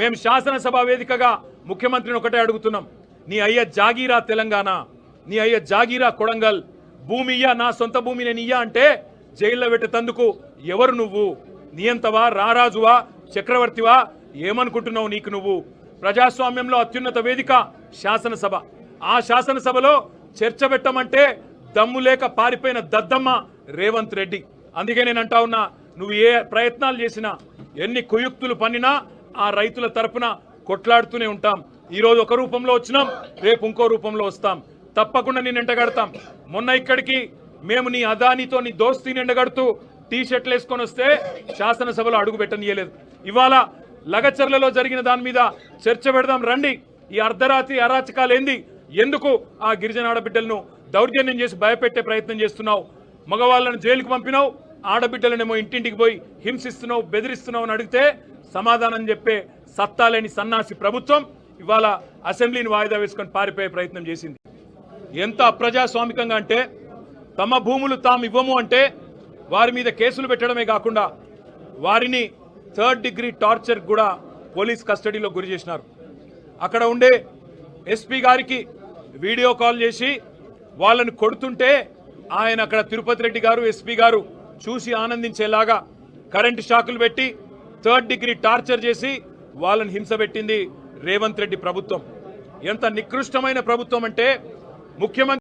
మేము శాసనసభ వేదికగా ముఖ్యమంత్రిని ఒకటే అడుగుతున్నాం. నీ అయ్య జాగీరా తెలంగాణ నీ అయ్య జాగీరా కొడంగల్ భూమి ఇయ్యా నా సొంత భూమి నేను ఇయ్యా అంటే జైల్లో పెట్టేందుకు ఎవరు నువ్వు? నియంతవా రారాజువా చక్రవర్తివా? ఏమనుకుంటున్నావు నీకు నువ్వు? ప్రజాస్వామ్యంలో అత్యున్నత వేదిక శాసనసభ. ఆ శాసనసభలో చర్చ పెట్టమంటే దమ్ము లేక పారిపోయిన దద్దమ్మ రేవంత్ రెడ్డి. అందుకే నేను అంటా ఉన్నా నువ్వు ఏ ప్రయత్నాలు చేసినా ఎన్ని కుయుక్తులు పన్నినా ఆ రైతుల తరపున కొట్లాడుతూనే ఉంటాం. ఈరోజు ఒక రూపంలో వచ్చినాం రేపు ఇంకో రూపంలో వస్తాం. తప్పకుండా నేను ఎండగడతాం. మొన్న ఇక్కడికి మేము నీ అదానితో నీ దోస్తీని ఎండగడుతూ టీ షర్ట్లు వేసుకొని వస్తే శాసనసభలో అడుగు పెట్టనియలేదు. ఇవాళ లగచర్లలో జరిగిన దాని మీద చర్చ పెడదాం రండి. ఈ అర్ధరాత్రి అరాచకాలు ఏంది ఎందుకు ఆ గిరిజన ఆడబిడ్డలను దౌర్జన్యం చేసి భయపెట్టే ప్రయత్నం చేస్తున్నావు? మగవాళ్ళను జైలుకు పంపినావు? ఆడబిడ్డలనేమో ఇంటింటికి పోయి హింసిస్తున్నావు బెదిరిస్తున్నావు అని అడిగితే సమాధానం చెప్పే సత్తా లేని సన్నాసి ప్రభుత్వం ఇవాళ అసెంబ్లీని వాయిదా వేసుకొని పారిపోయే ప్రయత్నం చేసింది. ఎంత అప్రజాస్వామికంగా అంటే తమ భూములు తాము ఇవ్వము అంటే వారి మీద కేసులు పెట్టడమే కాకుండా వారిని థర్డ్ డిగ్రీ టార్చర్ కూడా పోలీస్ కస్టడీలో గురి చేసినారు. అక్కడ ఉండే ఎస్పీ గారికి వీడియో కాల్ చేసి వాళ్ళని కొడుతుంటే ఆయన అక్కడ తిరుపతి రెడ్డి గారు ఎస్పీ గారు చూసి ఆనందించేలాగా కరెంటు షాకులు పెట్టి థర్డ్ డిగ్రీ టార్చర్ చేసి వాళ్ళని హింస పెట్టింది రేవంత్ రెడ్డి ప్రభుత్వం. ఎంత నికృష్టమైన ప్రభుత్వం అంటే ముఖ్యమంత్రి